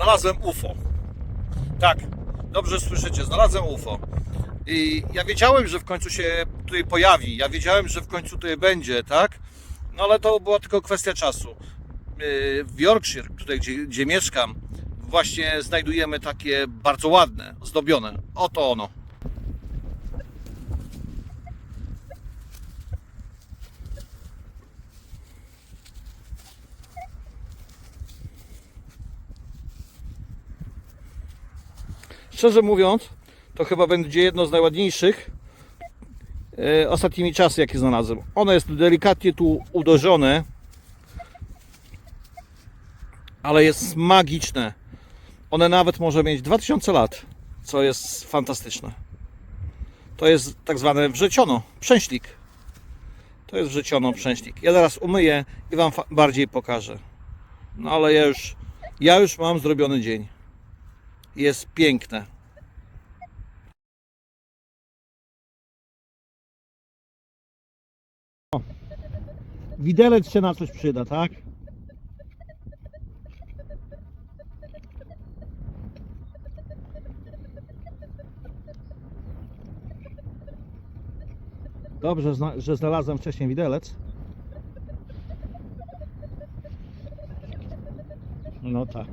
Znalazłem UFO. Tak, dobrze słyszycie, znalazłem UFO. I ja wiedziałem, że w końcu się tutaj pojawi. Ja wiedziałem, że w końcu tutaj będzie, tak? No ale to była tylko kwestia czasu. Yy, W Yorkshire, tutaj gdzie, gdzie mieszkam, właśnie znajdujemy takie bardzo ładne, zdobione. Oto ono. Szczerze mówiąc, to chyba będzie jedno z najładniejszych e, ostatnimi czasy, jakie znalazłem. Ono jest delikatnie tu uderzone, ale jest magiczne. One nawet może mieć 2000 lat, co jest fantastyczne. To jest tak zwane wrzeciono, przęślik. To jest wrzeciono, przęślik. Ja zaraz umyję i Wam bardziej pokażę. No ale ja już, ja już mam zrobiony dzień. Jest piękne. Widelec się na coś przyda, tak? Dobrze, że znalazłem wcześniej widelec. No tak.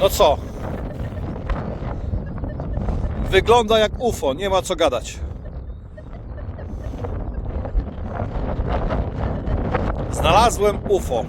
No co? Wygląda jak UFO, nie ma co gadać. Znalazłem UFO.